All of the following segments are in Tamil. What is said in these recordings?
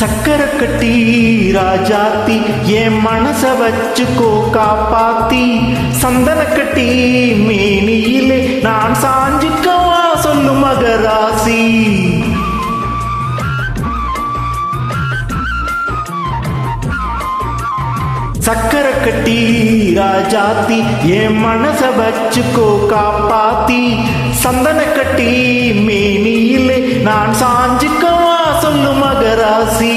சக்கர கட்டி ராஜாத்தி என் மனச வச்சுக்கோ காப்பாத்தி சந்தன கட்டி மேனியிலே நான் சாஞ்சுக்கவா சொல்லு மகராசி. சக்கரை கட்டி ராஜாத்தி என் மனச வச்சுக்கோ காப்பாத்தி சந்தன கட்டி மேனியிலே நான் சாஞ்சுக்கவா சொல்லு மகராசி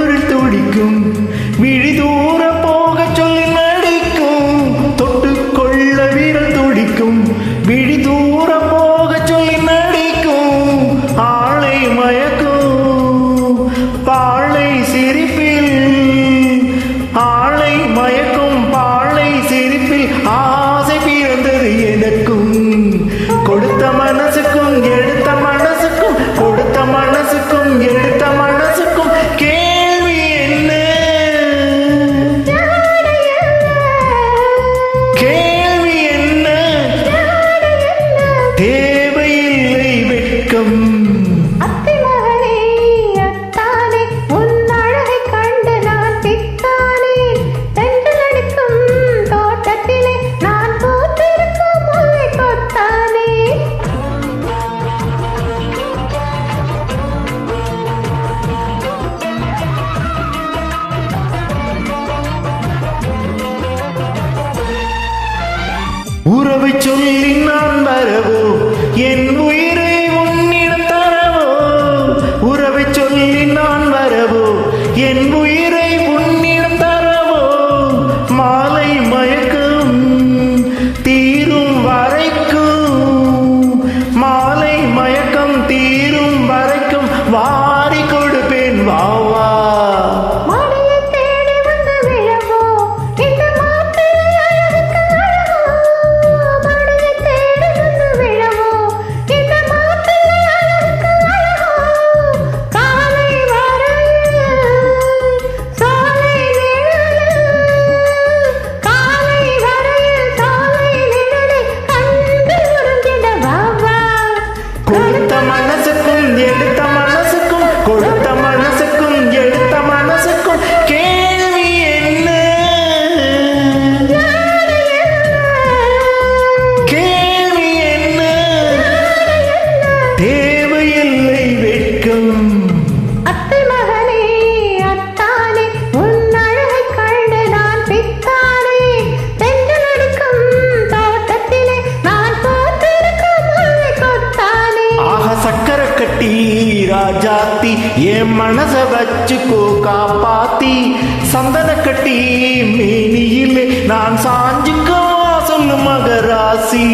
தொட்டுக்கொள்ள துடிக்கும். விழி தூர போக சொல்லி நடிக்கும். தொட்டு கொள்ள விரல் துடிக்கும். விழி தூர போக சொல்லி நடிக்கும். ஆளை மயக்கும். பாழை சிரிப்பில் ஆளை மயக்கும். பாழை சிரிப்பில் ஆசை பிறந்தது எனக்கும். கொடுத்த மனசுக்கும் எடுத்து வெட்கம் அத்திமகளே அத்தானே உன் அழகைக் கண்டு நான் பித்தானே தென்றல் அடிக்கும் தோட்டத்திலே நான் பூத்திருக்கும் முல்லை கொத்தானே. உறவை சொல்லி நான் வரவோ என் கட்டி ராஜாத்தி என் மனச வச்சுக்கோ காப்பாத்தி. சந்தன கட்டி மேனியிலே நான் சாஞ்சுக்கோ சொல்லு மகராசி.